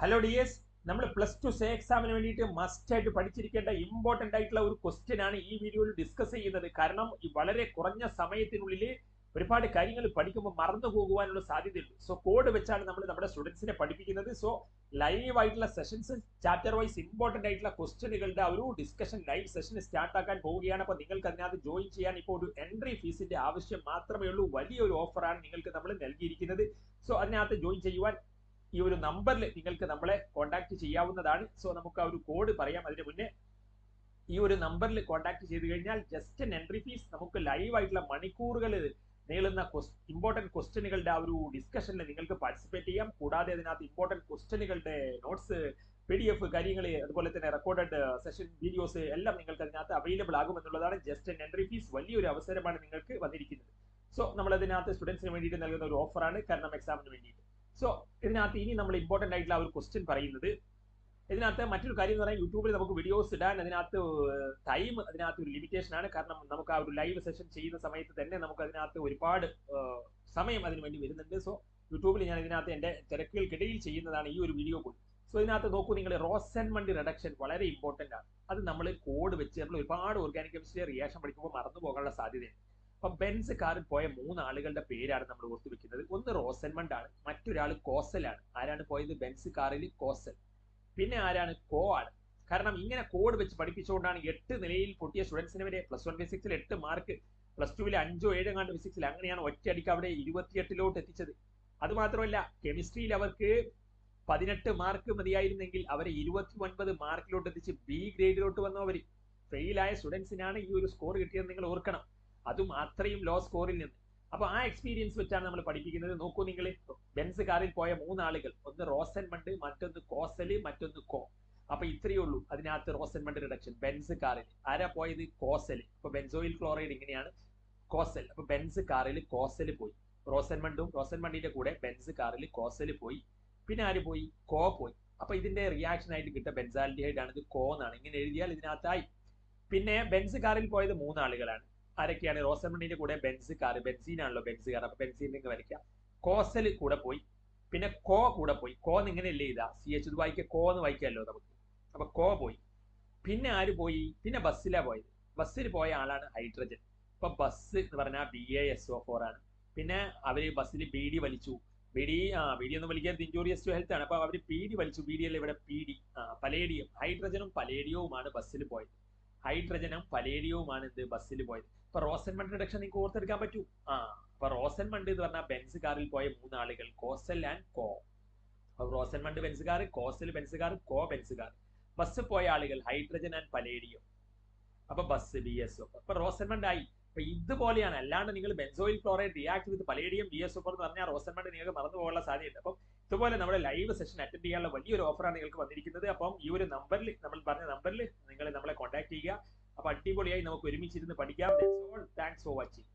Hello D S നമ്മൾ plus two say എക്സാമിന് വേണ്ടിയിട്ട് മസ്റ്റ് ആയിട്ട് പഠിച്ചിരിക്കേണ്ട ഇമ്പോർട്ടന്റ് ആയിട്ടുള്ള ഒരു ക്വസ്റ്റ്യൻ ആണ് ഈ വീഡിയോയിൽ ഡിസ്കസ് ചെയ്യുന്നത്. കാരണം വളരെ കുറഞ്ഞ സമയത്തിനുള്ളിൽ ഒരുപാട് കാര്യങ്ങൾ പഠിക്കുമ്പോൾ മറന്നു പോകുവാനുള്ള സാധ്യതയുണ്ട്. സോ കോഡ് വെച്ചാണ് നമ്മൾ നമ്മുടെ സ്റ്റുഡൻസിനെ പഠിപ്പിക്കുന്നത്. സോ ലൈവ് ആയിട്ടുള്ള സെഷൻസ് ചാപ്റ്റർ വൈസ് ഇമ്പോർട്ടന്റ് ആയിട്ടുള്ള ക്വസ്റ്റ്യനുകളുടെ ഒരു ഡിസ്കഷൻ ലൈവ് സെഷൻ സ്റ്റാർട്ട് ആക്കാൻ പോവുകയാണ്. അപ്പോൾ നിങ്ങൾക്ക് അതിനകത്ത് ജോയിൻ ചെയ്യാൻ ഇപ്പോൾ ഒരു എൻട്രി ഫീസിന്റെ ആവശ്യം മാത്രമേ ഉള്ളൂ. വലിയൊരു ഓഫറാണ് നിങ്ങൾക്ക് നമ്മൾ നൽകിയിരിക്കുന്നത്. സോ അതിനകത്ത് ജോയിൻ ചെയ്യുവാൻ ഈ ഒരു നമ്പറിൽ നിങ്ങൾക്ക് നമ്മളെ കോൺടാക്ട് ചെയ്യാവുന്നതാണ്. സോ നമുക്ക് ആ ഒരു കോഡ് പറയാം. അതിന് മുന്നേ ഈ ഒരു നമ്പറിൽ കോൺടാക്ട് ചെയ്ത് കഴിഞ്ഞാൽ ജസ്റ്റ് എൻട്രി ഫീസ് നമുക്ക് ലൈവ് ആയിട്ടുള്ള മണിക്കൂറുകൾ നീളുന്ന ഇമ്പോർട്ടന്റ് ക്വസ്റ്റ്യനുകളുടെ ആ ഒരു ഡിസ്കഷനിൽ നിങ്ങൾക്ക് പാർട്ടിസിപ്പേറ്റ് ചെയ്യാം. കൂടാതെ അതിനകത്ത് ഇമ്പോർട്ടന്റ് ക്വസ്റ്റ്യനുകളുടെ നോട്ട്സ് പി ഡി എഫ് കാര്യങ്ങൾ അതുപോലെ തന്നെ റെക്കോർഡഡ് സെഷൻ വീഡിയോസ് എല്ലാം നിങ്ങൾക്ക് അതിനകത്ത് അവൈലബിൾ ആകും എന്നുള്ളതാണ് ജസ്റ്റ് എൻട്രി ഫീസ് വലിയൊരു അവസരമാണ് നിങ്ങൾക്ക് വന്നിരിക്കുന്നത്. സോ നമ്മൾ അതിനകത്ത് സ്റ്റുഡൻസിന് വേണ്ടിയിട്ട് നൽകുന്ന ഒരു ഓഫറാണ് കാരണം എക്സാമിന് വേണ്ടിയിട്ട്. സോ ഇതിനകത്ത് ഇനി നമ്മൾ ഇമ്പോർട്ടന്റ് ആയിട്ടുള്ള ഒരു ക്വസ്റ്റ്യൻ പറയുന്നത്. ഇതിനകത്ത് മറ്റൊരു കാര്യം എന്ന് പറയാൻ യൂട്യൂബിൽ നമുക്ക് വീഡിയോസ് ഇടാൻ അതിനകത്ത് ടൈം അതിനകത്ത് ഒരു ലിമിറ്റേഷൻ ആണ്. കാരണം നമുക്ക് ആ ഒരു ലൈവ് സെഷൻ ചെയ്യുന്ന സമയത്ത് തന്നെ നമുക്ക് അതിനകത്ത് ഒരുപാട് സമയം അതിന് വേണ്ടി വരുന്നുണ്ട്. സോ യൂട്യൂബിൽ ഞാൻ ഇതിനകത്ത് എന്റെ തിരക്കുകൾക്കിടയിൽ ചെയ്യുന്നതാണ് ഈ ഒരു വീഡിയോ കൂടി സോ ഇതിനകത്ത് നോക്കൂ നിങ്ങൾ റോസ് ആൻഡ് മണ്ടി റിഡക്ഷൻ വളരെ ഇമ്പോർട്ടന്റ് ആണ്. അത് നമ്മൾ കോഡ് വെച്ച് നമ്മൾ ഒരുപാട് ഓർഗാനിക് കെമിസ്ട്രി റിയാക്ഷൻ പഠിക്കുമ്പോൾ മറന്നു പോകാനുള്ള സാധ്യതയുണ്ട്. അപ്പൊ ബെൻസ് കാറിൽ പോയ മൂന്ന് ആളുകളുടെ പേരാണ് നമ്മൾ ഓർത്തു വെക്കുന്നത്. ഒന്ന് റോസൻമണ്ട് ആണ് മറ്റൊരാൾ കോസലാണ് ആരാണ് പോയത്? ബെൻസ് കാറിൽ കോസൽ. പിന്നെ ആരാണ്? കോ ആണ്. കാരണം ഇങ്ങനെ കോഡ് വെച്ച് പഠിപ്പിച്ചുകൊണ്ടാണ് എട്ട് നിലയിൽ പൊട്ടിയ സ്റ്റുഡൻസിന് വരെ പ്ലസ് വൺ ഫിസിക്സിൽ എട്ട് മാർക്ക് പ്ലസ് ടുവിൽ അഞ്ചോ ഏഴോ കണ്ട് ഫിസിക്സിൽ അങ്ങനെയാണ് ഒറ്റയടിക്ക് അവിടെ ഇരുപത്തിയെട്ടിലോട്ട് എത്തിച്ചത്. അത് മാത്രമല്ല കെമിസ്ട്രിയിൽ അവർക്ക് പതിനെട്ട് മാർക്ക് മതിയായിരുന്നെങ്കിൽ അവരെ ഇരുപത്തി ഒൻപത് മാർക്കിലോട്ട് എത്തിച്ച് ബി ഗ്രേഡിലോട്ട് വന്നവർ ഫെയിലായ സ്റ്റുഡൻസിനാണ് ഈ ഒരു സ്കോർ കിട്ടിയത് നിങ്ങൾ ഓർക്കണം. അതും അത്രയും ലോ സ്കോറിൽ നിന്ന്. അപ്പൊ ആ എക്സ്പീരിയൻസ് വെച്ചാണ് നമ്മൾ പഠിപ്പിക്കുന്നത്. നോക്കൂ നിങ്ങൾ ബെൻസ് കാറിൽ പോയ മൂന്നാളുകൾ. ഒന്ന് റോസൻ മണ്ട് മറ്റൊന്ന് കോസൽ മറ്റൊന്ന് കോ. അപ്പൊ ഇത്രയേ ഉള്ളൂ അതിനകത്ത് റോസൻ മണ്ട് റിഡക്ഷൻ ബെൻസ് കാറിൽ ആരാ പോയത്? കോസൽ. ഇപ്പൊ ബെൻസോയിൽ ക്ലോറൈഡ് ഇങ്ങനെയാണ്. കോസൽ. അപ്പൊ ബെൻസ് കാറിൽ കോസൽ പോയി. റോസൻ മണ്ടും റോസൻ മണ്ടിന്റെ കൂടെ ബെൻസ് കാറിൽ കോസൽ പോയി. പിന്നെ ആര് പോയി? കോ പോയി. അപ്പൊ ഇതിന്റെ റിയാക്ഷൻ ആയിട്ട് കിട്ടിയ ബെൻസാൽഡിഹൈഡ് ആണ് ഇത് കോ എന്നാണ്. ഇങ്ങനെ എഴുതിയാൽ ഇതിനകത്തായി. പിന്നെ ബെൻസ് കാറിൽ പോയത് മൂന്നാളുകളാണ്. ആരൊക്കെയാണ്? റോസമണിന്റെ കൂടെ ബെൻസ് കാർ ബെൻസീനാണല്ലോ ബെൻസ് കാർ അപ്പൊ ബെൻസീനിലേക്ക് വരയ്ക്കാം. കോസൽ കൂടെ പോയി. പിന്നെ കോ കൂടെ പോയി. കോ എന്ന് ഇങ്ങനെയല്ലേ ഇതാ സി എച്ച് ഇത് കോ എന്ന് വായിക്കാമല്ലോ നമുക്ക്. അപ്പൊ കോ പോയി. പിന്നെ ആര് പോയി? പിന്നെ ബസ്സിലാ പോയത്. ബസ്സിൽ പോയ ആളാണ് ഹൈഡ്രജൻ. അപ്പൊ ബസ് എന്ന് പറഞ്ഞാൽ B A S O four ആണ്. പിന്നെ അവർ ബസ്സിൽ ബി ഡി വലിച്ചു. ബി ഡി ആ ബി ഡി ഒന്നും വലിക്കാൻ ഇഞ്ചൂറിയസ് ടു ഹെൽത്ത് ആണ്. അപ്പൊ അവർ പി ഡി വലിച്ചു. ബി ഡി അല്ല ഇവിടെ പി ഡി പലേഡിയം. ഹൈഡ്രജനും പലേഡിയവുമാണ് ബസ്സിൽ പോയത്. ഹൈഡ്രജനും പലേഡിയവുമാണ് എന്ത് ബസ്സിൽ പോയത്. ഇപ്പൊ റോസൻമണ്ട് റിഡക്ഷൻ നിങ്ങൾക്ക് ഓർത്തെടുക്കാൻ പറ്റൂ? ആ അപ്പൊ റോസൻമണ്ട് എന്ന് പറഞ്ഞാൽ ബെൻസ് കാറിൽ പോയ മൂന്നാളുകൾ കോസൽ ആൻഡ് കോ അപ്പൊ Rosenmund Benz car causal Benz car co Benz car bus പോയ ആളുകൾ ഹൈഡ്രജൻ ആൻഡ് പലേഡിയം അപ്പൊ ബസ് ബി എസ് ഒ അപ്പൊ റോസൻമണ്ട് ആയി. അപ്പൊ ഇതുപോലെയാണ്. അല്ലാണ്ട് നിങ്ങൾ benzoyl chloride react with palladium B S O എന്ന് പറഞ്ഞാൽ റോസൻമണ്ട് നിങ്ങൾക്ക് മറന്നു പോകാനുള്ള സാധ്യതയുണ്ട്. അപ്പം ഇതുപോലെ നമ്മുടെ ലൈവ് സെഷൻ അറ്റൻഡ് ചെയ്യാനുള്ള വലിയൊരു ഓഫറാണ് നിങ്ങൾക്ക് വന്നിരിക്കുന്നത്. അപ്പം ഈ ഒരു നമ്പറിൽ നമ്മൾ പറഞ്ഞ നമ്പറിൽ നിങ്ങൾ നമ്മളെ കോൺടാക്ട് ചെയ്യുക. അപ്പൊ അടിപൊളിയായി നമുക്ക് ഒരുമിച്ചിരുന്ന് പഠിക്കാം. Thanks for watching